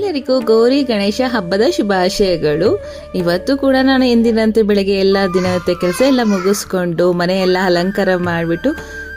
ಎಲ್ಲರಿಗೂ ಗೌರಿ ಗಣೇಶ ಹಬ್ಬದ ಶುಭಾಶಯಗಳು. ಇವತ್ತು ಕೂಡ ನಾನು ಎಂದಿನಂತೆ ಬೆಳಗ್ಗೆ ಎಲ್ಲ ದಿನದ ಕೆಲಸ ಎಲ್ಲ ಮುಗಿಸ್ಕೊಂಡು ಮನೆ ಎಲ್ಲ ಅಲಂಕಾರ ಮಾಡಿಬಿಟ್ಟು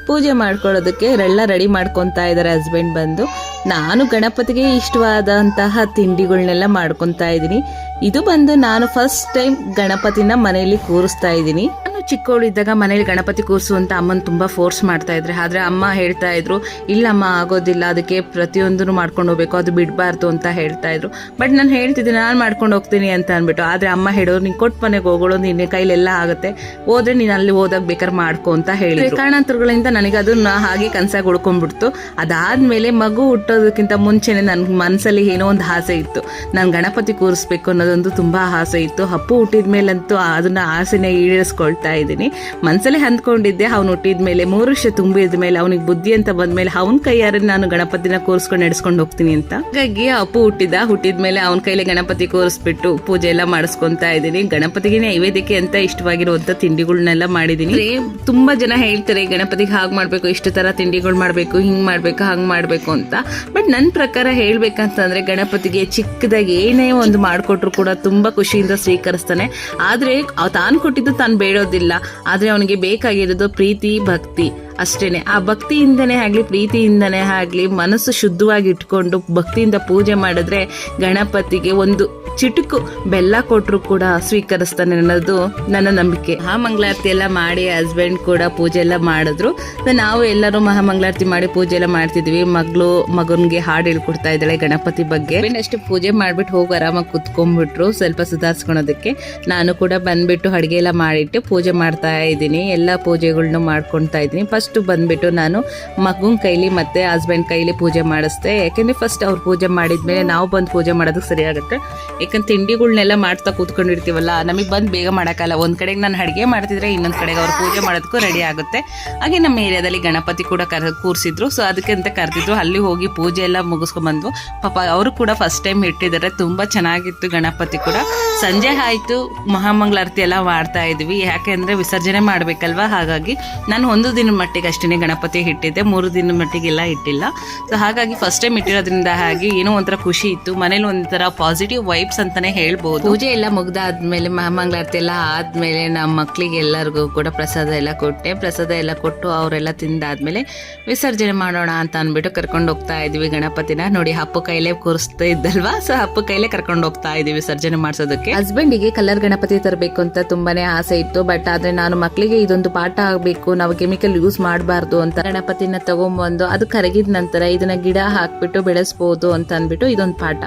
ಪೂಜೆ ಮಾಡ್ಕೊಳ್ಳೋದಕ್ಕೆ ಎಲ್ಲ ರೆಡಿ ಮಾಡ್ಕೊತಾ ಇದ್ದಾರೆ ಹಸ್ಬೆಂಡ್ ಬಂದು. ನಾನು ಗಣಪತಿಗೆ ಇಷ್ಟವಾದಂತಹ ತಿಂಡಿಗಳನ್ನೆಲ್ಲ ಮಾಡ್ಕೊತಾ ಇದ್ದೀನಿ. ಇದು ಬಂದು ನಾನು ಫಸ್ಟ್ ಟೈಮ್ ಗಣಪತಿನ ಮನೆಯಲ್ಲಿ ಕೂರಿಸ್ತಾ ಇದ್ದೀನಿ. ಚಿಕ್ಕವಳಿದ್ದಾಗ ಮನೇಲಿ ಗಣಪತಿ ಕೂರಿಸು ಅಂತ ಅಮ್ಮನ ತುಂಬ ಫೋರ್ಸ್ ಮಾಡ್ತಾ ಇದ್ರೆ. ಆದರೆ ಅಮ್ಮ ಹೇಳ್ತಾ ಇದ್ರು, ಇಲ್ಲಮ್ಮ, ಆಗೋದಿಲ್ಲ, ಅದಕ್ಕೆ ಪ್ರತಿಯೊಂದನ್ನು ಮಾಡ್ಕೊಂಡು ಹೋಗ್ಬೇಕು, ಅದು ಬಿಡಬಾರ್ದು, ಅಂತ ಹೇಳ್ತಾ ಇದ್ರು. ಬಟ್ ನಾನು ಹೇಳ್ತಿದ್ದೆ, ನಾನು ಮಾಡ್ಕೊಂಡು ಹೋಗ್ತೀನಿ, ಅಂತ ಅಂದ್ಬಿಟ್ಟು. ಆದರೆ ಅಮ್ಮ ಹೇಳೋರು, ನೀನು ಕೊಟ್ಟು ಮನೆಗೆ ಹೋಗೋಳು ನಿನ್ನ ಕೈಲೆಲ್ಲ ಆಗುತ್ತೆ. ಹೋದ್ರೆ ನೀನು ಅಲ್ಲಿ ಹೋದಾಗ ಬೇಕಾದ್ರೆ ಮಾಡ್ಕೊ, ಅಂತ ಹೇಳಿ ಕಾರಣಾಂತರಗಳಿಂದ ನನಗೆ ಅದನ್ನ ಹಾಗೆ ಕನ್ಸಾಗಿ ಉಳ್ಕೊಂಡ್ಬಿಡ್ತು. ಅದಾದ್ಮೇಲೆ ಮಗು ಹುಟ್ಟೋದಕ್ಕಿಂತ ಮುಂಚೆನೆ ನನ್ನ ಮನಸ್ಸಲ್ಲಿ ಏನೋ ಒಂದು ಆಸೆ ಇತ್ತು. ನಾನು ಗಣಪತಿ ಕೂರಿಸ್ಬೇಕು ಅನ್ನೋದೊಂದು ತುಂಬಾ ಆಸೆ ಇತ್ತು. ಹಪ್ಪು ಹುಟ್ಟಿದ ಮೇಲಂತೂ ಅದನ್ನ ಆಸೆನೇ ಈಡೇರಿಸ್ಕೊಳ್ತಾ ಇದ್ದೀನಿ. ಮನಸ್ಸಲ್ಲೇ ಹಂದ್ಕೊಂಡಿದ್ದೆ ಅವ್ನು ಹುಟ್ಟಿದ ಮೇಲೆ, ಮೂರು ವರ್ಷ ತುಂಬಿದ ಮೇಲೆ, ಅವನಿಗೆ ಬುದ್ಧಿ ಅಂತ ಬಂದ್ಮೇಲೆ, ಅವನ ಕೈಯಾರ ನಾನು ಗಣಪತಿನ ಕೂರಿಸ್ಕೊಂಡು ನಡೆಸ್ಕೊಂಡು ಹೋಗ್ತೀನಿ ಅಂತ. ಹಾಗಾಗಿ ಅಪ್ಪು ಹುಟ್ಟಿದ ಹುಟ್ಟಿದ ಮೇಲೆ ಅವನ ಕೈಲಿ ಗಣಪತಿ ಕೂರಿಸ್ಬಿಟ್ಟು ಪೂಜೆ ಎಲ್ಲ ಮಾಡಿಸ್ಕೊಂತಾ ಇದ್ದೀನಿ. ಗಣಪತಿಗೆ ನೈವೇದ್ಯಕ್ಕೆ ಅಂತ ಇಷ್ಟವಾಗಿರುವಂತ ತಿಂಡಿಗಳನ್ನೆಲ್ಲ ಮಾಡಿದೀನಿ ತುಂಬಾ ಜನ ಹೇಳ್ತಾರೆ, ಗಣಪತಿಗೆ ಹಾಗೆ ಮಾಡ್ಬೇಕು, ಇಷ್ಟು ತರ ತಿಂಡಿಗಳು ಮಾಡ್ಬೇಕು, ಹಿಂಗ್ ಮಾಡ್ಬೇಕು, ಹಂಗ್ ಮಾಡ್ಬೇಕು ಅಂತ. ಬಟ್ ನನ್ನ ಪ್ರಕಾರ ಹೇಳ್ಬೇಕಂತಂದ್ರೆ, ಗಣಪತಿಗೆ ಚಿಕ್ಕದಾಗಿ ಏನೇ ಒಂದು ಮಾಡಿಕೊಟ್ರು ಕೂಡ ತುಂಬಾ ಖುಷಿಯಿಂದ ಸ್ವೀಕರಿಸ್ತಾನೆ. ಆದ್ರೆ, ತಾನು ಕೊಟ್ಟಿದ್ದು ತಾನು ಬೇಡೋದಿಲ್ಲ. ಆದ್ರೆ ಅವನಿಗೆ ಬೇಕಾಗಿರೋದು ಪ್ರೀತಿ ಭಕ್ತಿ. ಅಷ್ಟೇನೆ. ಆ ಭಕ್ತಿಯಿಂದನೇ ಆಗಲಿ, ಪ್ರೀತಿಯಿಂದನೇ ಆಗಲಿ, ಮನಸ್ಸು ಶುದ್ಧವಾಗಿ ಇಟ್ಕೊಂಡು ಭಕ್ತಿಯಿಂದ ಪೂಜೆ ಮಾಡಿದ್ರೆ ಗಣಪತಿಗೆ ಒಂದು ಚಿಟುಕು ಬೆಲ್ಲ ಕೊಟ್ಟರು ಕೂಡ ಸ್ವೀಕರಿಸ್ತಾನೆ ಅನ್ನೋದು ನನ್ನ ನಂಬಿಕೆ. ಆ ಮಂಗಳಾರತಿ ಎಲ್ಲ ಮಾಡಿ ಹಸ್ಬೆಂಡ್ ಕೂಡ ಪೂಜೆ ಎಲ್ಲ ಮಾಡಿದ್ರು. ನಾವು ಎಲ್ಲರೂ ಮಹಾಮಂಗಳಾರತಿ ಮಾಡಿ ಪೂಜೆ ಎಲ್ಲ ಮಾಡ್ತಿದ್ವಿ. ಮಗಳು, ಮಗನಿಗೆ ಹಾಡು ಹೇಳ್ಕೊಡ್ತಾ ಇದ್ದಾಳೆ ಗಣಪತಿ ಬಗ್ಗೆ. ಅಷ್ಟು ಪೂಜೆ ಮಾಡಿಬಿಟ್ಟು ಹೋಗಿ ಆರಾಮಾಗಿ ಕುತ್ಕೊಂಡ್ಬಿಟ್ರು ಸ್ವಲ್ಪ ಸುಧಾರಿಸ್ಕೊಳೋದಕ್ಕೆ. ನಾನು ಕೂಡ ಬಂದ್ಬಿಟ್ಟು ಅಡುಗೆ ಎಲ್ಲ ಮಾಡಿಟ್ಟು ಪೂಜೆ ಮಾಡ್ತಾ ಇದ್ದೀನಿ. ಎಲ್ಲ ಪೂಜೆಗಳ್ನು ಮಾಡ್ಕೊಳ್ತಾ ಇದ್ದೀನಿ. ಫಸ್ಟ್ ಬಂದ್ಬಿಟ್ಟು ನಾನು ಮಗುನ್ ಕೈಲಿ ಮತ್ತೆ ಹಸ್ಬೆಂಡ್ ಕೈಲಿ ಪೂಜೆ ಮಾಡಿಸ್ದೆ. ಯಾಕೆಂದ್ರೆ ಫಸ್ಟ್ ಅವ್ರು ಪೂಜೆ ಮಾಡಿದ್ಮೇಲೆ ನಾವು ಬಂದು ಪೂಜೆ ಮಾಡೋದಕ್ಕೆ ಸರಿ ಆಗುತ್ತೆ. ಯಾಕಂದ್ರೆ ತಿಂಡಿಗಳನ್ನೆಲ್ಲ ಮಾಡ್ತಾ ಕೂತ್ಕೊಂಡಿರ್ತೀವಲ್ಲ, ನಮಗೆ ಬಂದು ಬೇಗ ಮಾಡೋಕ್ಕಲ್ಲ. ಒಂದು ಕಡೆಗೆ ನಾನು ಅಡುಗೆ ಮಾಡ್ತಿದ್ರೆ ಇನ್ನೊಂದು ಕಡೆಗೆ ಅವ್ರು ಪೂಜೆ ಮಾಡೋದಕ್ಕೂ ರೆಡಿ ಆಗುತ್ತೆ. ಹಾಗೆ ನಮ್ಮ ಏರಿಯಾದಲ್ಲಿ ಗಣಪತಿ ಕೂಡ ಕರ್, ಕೂರಿಸಿದ್ರು. ಸೊ ಅದಕ್ಕೆ ಅಂತ ಕರೆದಿದ್ರು. ಅಲ್ಲಿ ಹೋಗಿ ಪೂಜೆ ಎಲ್ಲ ಮುಗಿಸ್ಕೊಂಡ್ಬಂದು ಪಾಪ ಅವರು ಕೂಡ ಫಸ್ಟ್ ಟೈಮ್ ಇಟ್ಟಿದ್ದಾರೆ. ತುಂಬಾ ಚೆನ್ನಾಗಿತ್ತು ಗಣಪತಿ ಕೂಡ. ಸಂಜೆ ಆಯಿತು. ಮಹಾಮಂಗಳಾರತಿ ಎಲ್ಲ ಮಾಡ್ತಾ ಇದ್ವಿ. ಯಾಕೆಂದ್ರೆ ವಿಸರ್ಜನೆ ಮಾಡ್ಬೇಕಲ್ವಾ? ಹಾಗಾಗಿ ನಾನು ಒಂದು ದಿನ ಮಟ್ಟಿಗೆ ಅಷ್ಟೇ ಗಣಪತಿ ಇಟ್ಟಿದ್ದೆ ಮೂರು ದಿನ ಮಟ್ಟಿಗೆಲ್ಲ ಇಟ್ಟಿಲ್ಲ. ಸೊ ಹಾಗಾಗಿ ಫಸ್ಟ್ ಟೈಮ್ ಇಟ್ಟಿರೋದ್ರಿಂದ ಹಾಗೆ ಏನೋ ಒಂಥರ ಖುಷಿ ಇತ್ತು. ಮನೇಲಿ ಒಂಥರ ಪಾಸಿಟಿವ್ ವೈಬ್ಸ್ ಅಂತಾನೆ ಹೇಳ್ಬೋದು. ಪೂಜೆ ಎಲ್ಲ ಮುಗ್ದಾದ್ಮೇಲೆ ಮಹಾಮಂಗಳಾರತಿ ಎಲ್ಲ ಆದ್ಮೇಲೆ ನಮ್ಮ ಮಕ್ಕಳಿಗೆ ಎಲ್ಲರಿಗೂ ಕೂಡ ಪ್ರಸಾದ ಎಲ್ಲ ಕೊಟ್ಟೆ. ಪ್ರಸಾದ ಎಲ್ಲ ಕೊಟ್ಟು ಅವರೆಲ್ಲ ತಿಂದಾದ್ಮೇಲೆ ವಿಸರ್ಜನೆ ಮಾಡೋಣ ಅಂತ ಅಂದ್ಬಿಟ್ಟು ಕರ್ಕೊಂಡು ಹೋಗ್ತಾ ಇದೀವಿ ಗಣಪತಿನ. ನೋಡಿ ಹಪ್ಪು ಕೈಲೇ ಕೂರಿಸ್ತಾ ಇದ್ದಲ್ವಾ? ಸೊ ಹಪ್ಪು ಕೈಲೇ ಕರ್ಕೊಂಡು ಹೋಗ್ತಾ ಇದೀವಿ ವಿಸರ್ಜನೆ ಮಾಡಿಸೋದಕ್ಕೆ. ಹಸ್ಬೆಂಡಿಗೆ ಕಲರ್ ಗಣಪತಿ ತರಬೇಕು ಅಂತ ತುಂಬಾನೇ ಆಸೆ ಇತ್ತು. ಬಟ್ ಆದ್ರೆ ನಾನು ಮಕ್ಕಳಿಗೆ ಇದೊಂದು ಪಾಠ ಆಗಬೇಕು. ನಾವು ಕೆಮಿಕಲ್ ಯೂಸ್ ಮಾಡಬಾರ್ದು ಅಂತ ಗಣಪತಿನ ತಗೊಂಬಂದು ಅದು ಕರಗಿದ ನಂತರ ಇದನ್ನ ಗಿಡ ಹಾಕ್ಬಿಟ್ಟು ಬೆಳೆಸ್ಬೋದು ಅಂತ ಅಂದ್ಬಿಟ್ಟು ಇದೊಂದು ಪಾಠ.